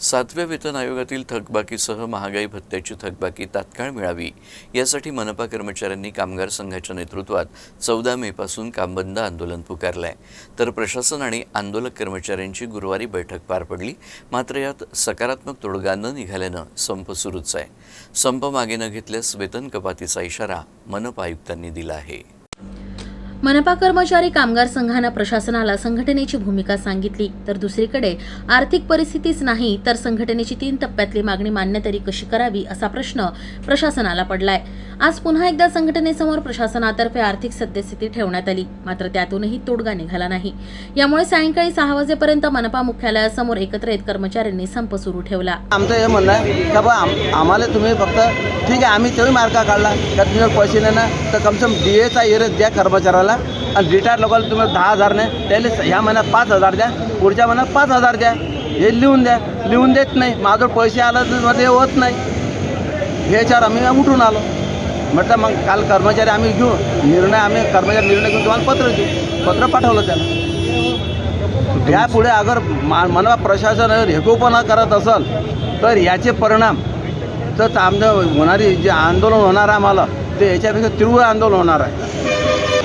सातव्या वेतन आयोगातील थकबाकीसह महागाई भत्त्याची थकबाकी तात्काळ मिळावी यासाठी मनपा कर्मचाऱ्यांनी कामगार संघाच्या नेतृत्वात चौदा मेपासून कामबंद आंदोलन पुकारलं आहे तर प्रशासन आणि आंदोलक कर्मचाऱ्यांची गुरुवारी बैठक पार पडली मात्र यात सकारात्मक तोडगा न निघाल्यानं संप सुरूच आहे. संप मागे न घेतल्यास वेतन कपातीचा इशारा मनपा आयुक्तांनी दिला आहे. मनपा कर्मचारी कामगार संघानं प्रशासनाला संघटनेची भूमिका सांगितली. तर दुसरीकडे आर्थिक परिस्थितीच नाही तर संघटनेची तीन टप्प्यातली मागणी मान्य तरी कशी करावी असा प्रश्न प्रशासनाला पडलाय. आज पुन्हा एकदा संघटनेसमोर प्रशासनातर्फे आर्थिक सद्यस्थिती ठेवण्यात आली. मात्र त्यातूनही तोडगा निघाला नाही. यामुळे सायंकाळी सहा वाजेपर्यंत मनपा मुख्यालयासमोर एकत्र येत कर्मचाऱ्यांनी संप सुरू ठेवला. आमचं हे म्हणणं आहे का बा आम्हाला तुम्ही फक्त ठीक आहे आम्ही तेही मार्का काढला का तुम्ही पैसे नाही ना तर कमसे डी एचा एरच द्या कर्मचाऱ्याला. आणि रिटायर लोकांना तुम्ही दहा हजार नाही त्याला ह्या महिन्यात पाच हजार द्या पुढच्या महिन्यात पाच हजार द्या. हे लिहून द्या. लिहून देत नाही. माझं पैसे आलं तर मध्ये होत नाही. ह्याच्यावर आम्ही उठून आलो. म्हटलं मग काल कर्मचारी आम्ही घेऊ. निर्णय आम्ही कर्मचारी निर्णय घेऊन तुम्हाला पत्र देऊ. पत्र पाठवलं त्याला. यापुढे अगर मा मनपा प्रशासन हेकोपणा करत असेल तर याचे परिणाम तर आमचं होणारी जे आंदोलन होणार आहे आम्हाला ते याच्यापेक्षा तीव्र आंदोलन होणार आहे.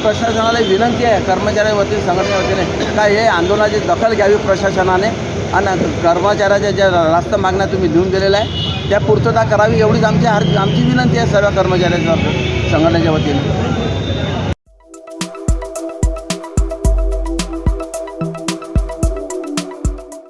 प्रशासनाला विनंती आहे कर्मचारी वतीने संघटनेच्या वतीने का हे आंदोलनाची दखल घ्यावी प्रशासनाने आणि कर्मचाऱ्याच्या ज्या रास्त मागण्या तुम्ही देऊन दिलेल्या आहे त्या पूर्तता करावी एवढीच आमची हर आमची विनंती आहे सर्व कर्मचाऱ्यांच्या संघटनेच्या वतीने.